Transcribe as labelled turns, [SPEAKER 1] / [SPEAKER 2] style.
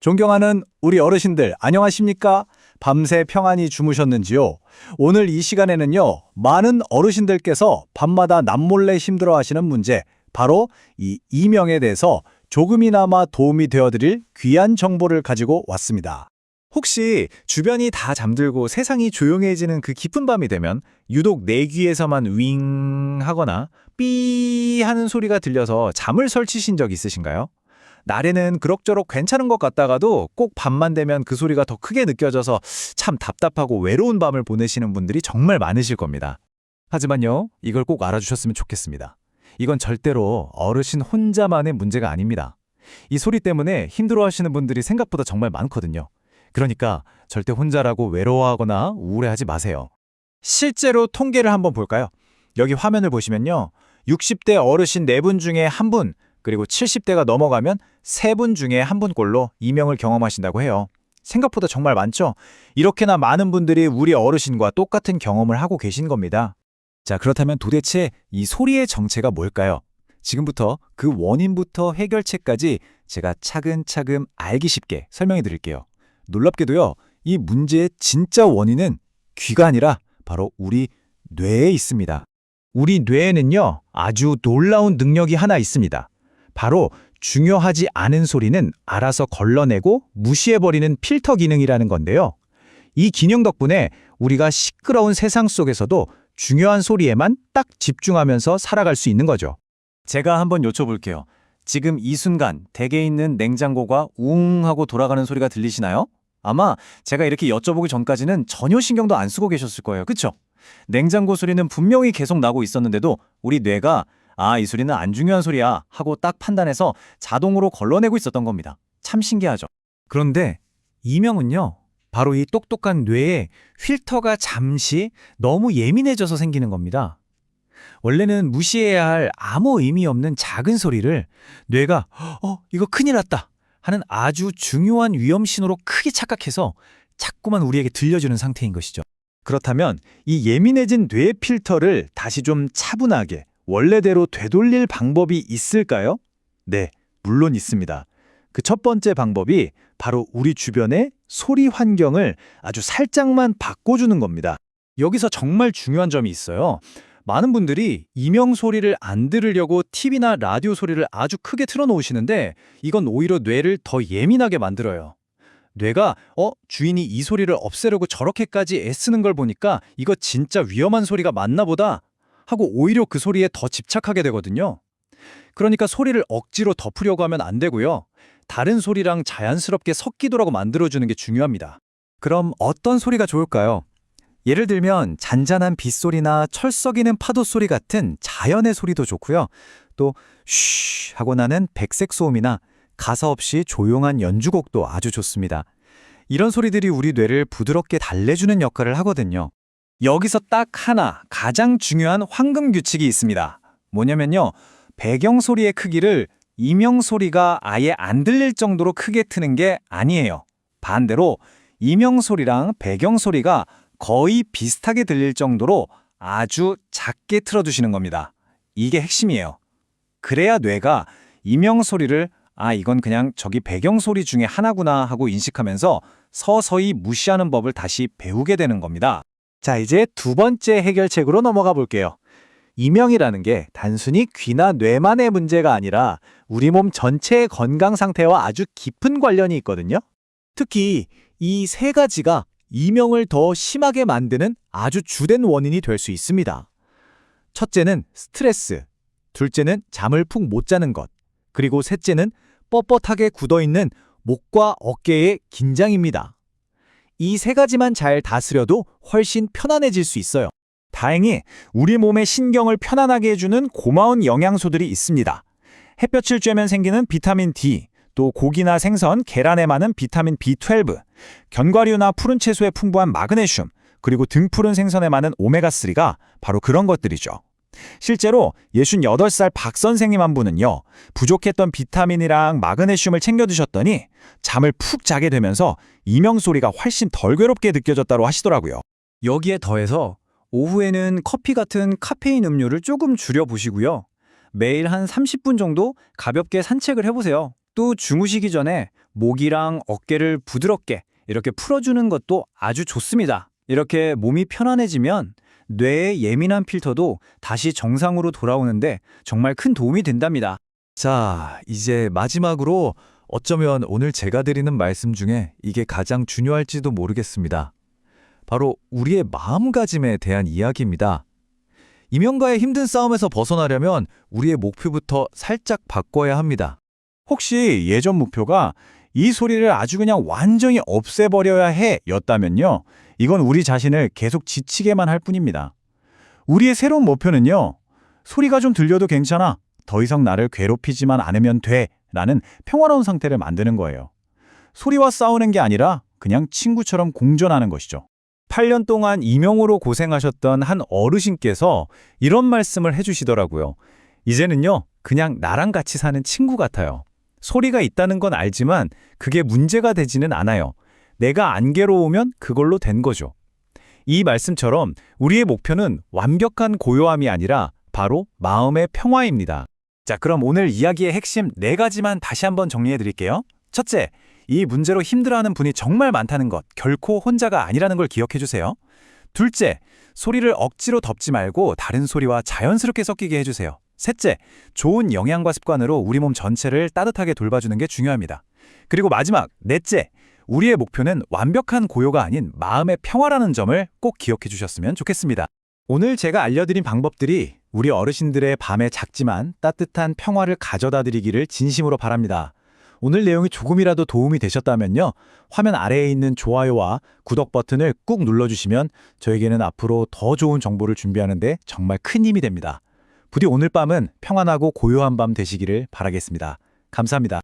[SPEAKER 1] 존경하는 우리 어르신들 안녕하십니까? 밤새 평안히 주무셨는지요? 오늘 이 시간에는요, 많은 어르신들께서 밤마다 남몰래 힘들어 하시는 문제, 바로 이 이명에 대해서 조금이나마 도움이 되어드릴 귀한 정보를 가지고 왔습니다.
[SPEAKER 2] 혹시 주변이 다 잠들고 세상이 조용해지는 그 깊은 밤이 되면 유독 내 귀에서만 윙 하거나 삐 하는 소리가 들려서 잠을 설치신 적 있으신가요? 날에는 그럭저럭 괜찮은 것 같다가도 꼭 밤만 되면 그 소리가 더 크게 느껴져서 참 답답하고 외로운 밤을 보내시는 분들이 정말 많으실 겁니다. 하지만요, 이걸 꼭 알아주셨으면 좋겠습니다. 이건 절대로 어르신 혼자만의 문제가 아닙니다. 이 소리 때문에 힘들어하시는 분들이 생각보다 정말 많거든요. 그러니까 절대 혼자라고 외로워하거나 우울해하지 마세요. 실제로 통계를 한번 볼까요? 여기 화면을 보시면요. 60대 어르신 4분 중에 1분, 그리고 70대가 넘어가면 3분 중에 1분꼴로 이명을 경험하신다고 해요. 생각보다 정말 많죠? 이렇게나 많은 분들이 우리 어르신과 똑같은 경험을 하고 계신 겁니다. 자, 그렇다면 도대체 이 소리의 정체가 뭘까요? 지금부터 그 원인부터 해결책까지 제가 차근차근 알기 쉽게 설명해 드릴게요. 놀랍게도요, 이 문제의 진짜 원인은 귀가 아니라 바로 우리 뇌에 있습니다. 우리 뇌에는요, 아주 놀라운 능력이 하나 있습니다. 바로 중요하지 않은 소리는 알아서 걸러내고 무시해버리는 필터 기능이라는 건데요. 이 기능 덕분에 우리가 시끄러운 세상 속에서도 중요한 소리에만 딱 집중하면서 살아갈 수 있는 거죠. 제가 한번 여쭤볼게요. 지금 이 순간 댁에 있는 냉장고가 웅 하고 돌아가는 소리가 들리시나요? 아마 제가 이렇게 여쭤보기 전까지는 전혀 신경도 안 쓰고 계셨을 거예요. 그쵸? 냉장고 소리는 분명히 계속 나고 있었는데도 우리 뇌가 아, 이 소리는 안 중요한 소리야 하고 딱 판단해서 자동으로 걸러내고 있었던 겁니다. 참 신기하죠? 그런데 이명은요. 바로 이 똑똑한 뇌에 필터가 잠시 너무 예민해져서 생기는 겁니다. 원래는 무시해야 할 아무 의미 없는 작은 소리를 뇌가 어, 이거 큰일 났다 하는 아주 중요한 위험 신호로 크게 착각해서 자꾸만 우리에게 들려주는 상태인 것이죠. 그렇다면 이 예민해진 뇌 필터를 다시 좀 차분하게 원래대로 되돌릴 방법이 있을까요? 네, 물론 있습니다. 그 첫 번째 방법이 바로 우리 주변의 소리 환경을 아주 살짝만 바꿔주는 겁니다. 여기서 정말 중요한 점이 있어요. 많은 분들이 이명 소리를 안 들으려고 TV나 라디오 소리를 아주 크게 틀어놓으시는데 이건 오히려 뇌를 더 예민하게 만들어요. 뇌가 어 주인이 이 소리를 없애려고 저렇게까지 애쓰는 걸 보니까 이거 진짜 위험한 소리가 맞나 보다 하고 오히려 그 소리에 더 집착하게 되거든요. 그러니까 소리를 억지로 덮으려고 하면 안 되고요. 다른 소리랑 자연스럽게 섞이도록 만들어주는 게 중요합니다. 그럼 어떤 소리가 좋을까요? 예를 들면 잔잔한 빗소리나 철썩이는 파도 소리 같은 자연의 소리도 좋고요. 또 쉬 하고 나는 백색 소음이나 가사 없이 조용한 연주곡도 아주 좋습니다. 이런 소리들이 우리 뇌를 부드럽게 달래주는 역할을 하거든요. 여기서 딱 하나 가장 중요한 황금 규칙이 있습니다. 뭐냐면요. 배경 소리의 크기를 이명 소리가 아예 안 들릴 정도로 크게 트는 게 아니에요. 반대로 이명 소리랑 배경 소리가 거의 비슷하게 들릴 정도로 아주 작게 틀어두시는 겁니다. 이게 핵심이에요. 그래야 뇌가 이명 소리를 아, 이건 그냥 저기 배경 소리 중에 하나구나 하고 인식하면서 서서히 무시하는 법을 다시 배우게 되는 겁니다. 자, 이제 두 번째 해결책으로 넘어가 볼게요. 이명이라는 게 단순히 귀나 뇌만의 문제가 아니라 우리 몸 전체의 건강 상태와 아주 깊은 관련이 있거든요. 특히 이 세 가지가 이명을 더 심하게 만드는 아주 주된 원인이 될 수 있습니다. 첫째는 스트레스, 둘째는 잠을 푹 못 자는 것, 그리고 셋째는 뻣뻣하게 굳어있는 목과 어깨의 긴장입니다. 이 세 가지만 잘 다스려도 훨씬 편안해질 수 있어요. 다행히 우리 몸의 신경을 편안하게 해주는 고마운 영양소들이 있습니다. 햇볕을 쬐면 생기는 비타민 D, 또 고기나 생선, 계란에 많은 비타민 B12, 견과류나 푸른 채소에 풍부한 마그네슘, 그리고 등푸른 생선에 많은 오메가3가 바로 그런 것들이죠. 실제로 68살 박 선생님 한 분은요, 부족했던 비타민이랑 마그네슘을 챙겨 드셨더니 잠을 푹 자게 되면서 이명 소리가 훨씬 덜 괴롭게 느껴졌다고 하시더라고요. 여기에 더해서 오후에는 커피 같은 카페인 음료를 조금 줄여 보시고요. 매일 한 30분 정도 가볍게 산책을 해보세요. 또 주무시기 전에
[SPEAKER 1] 목이랑 어깨를 부드럽게 이렇게 풀어주는 것도 아주 좋습니다. 이렇게 몸이 편안해지면 뇌의 예민한 필터도 다시 정상으로 돌아오는데 정말 큰 도움이 된답니다.
[SPEAKER 2] 자, 이제 마지막으로 어쩌면 오늘 제가 드리는 말씀 중에 이게 가장 중요할지도 모르겠습니다. 바로 우리의 마음가짐에 대한 이야기입니다. 이명과의 힘든 싸움에서 벗어나려면 우리의 목표부터 살짝 바꿔야 합니다.
[SPEAKER 1] 혹시 예전 목표가 이 소리를 아주 그냥 완전히 없애버려야 해 였다면요. 이건 우리 자신을 계속 지치게만 할 뿐입니다. 우리의 새로운 목표는요. 소리가 좀 들려도 괜찮아. 더 이상 나를 괴롭히지만 않으면 돼. 라는 평화로운 상태를 만드는 거예요. 소리와 싸우는 게 아니라 그냥 친구처럼 공존하는 것이죠.
[SPEAKER 2] 8년 동안 이명으로 고생하셨던 한 어르신께서 이런 말씀을 해주시더라고요. 이제는요, 그냥 나랑 같이 사는 친구 같아요. 소리가 있다는 건 알지만 그게 문제가 되지는 않아요. 내가 안 괴로우면 그걸로 된 거죠. 이 말씀처럼 우리의 목표는 완벽한 고요함이 아니라 바로 마음의 평화입니다.
[SPEAKER 1] 자, 그럼 오늘 이야기의 핵심 네 가지만 다시 한번 정리해 드릴게요. 첫째, 이 문제로 힘들어하는 분이 정말 많다는 것, 결코 혼자가 아니라는 걸 기억해 주세요. 둘째, 소리를 억지로 덮지 말고 다른 소리와 자연스럽게 섞이게 해주세요. 셋째, 좋은 영양과 습관으로 우리 몸 전체를 따뜻하게 돌봐주는 게 중요합니다. 그리고 마지막, 넷째, 우리의 목표는 완벽한 고요가 아닌 마음의 평화라는 점을 꼭 기억해 주셨으면 좋겠습니다. 오늘 제가 알려드린 방법들이 우리 어르신들의 밤에 작지만 따뜻한 평화를 가져다 드리기를 진심으로 바랍니다. 오늘 내용이 조금이라도 도움이 되셨다면요. 화면 아래에 있는 좋아요와 구독 버튼을 꾹 눌러주시면 저에게는 앞으로 더 좋은 정보를 준비하는데 정말 큰 힘이 됩니다. 부디 오늘 밤은 평안하고 고요한 밤 되시기를 바라겠습니다. 감사합니다.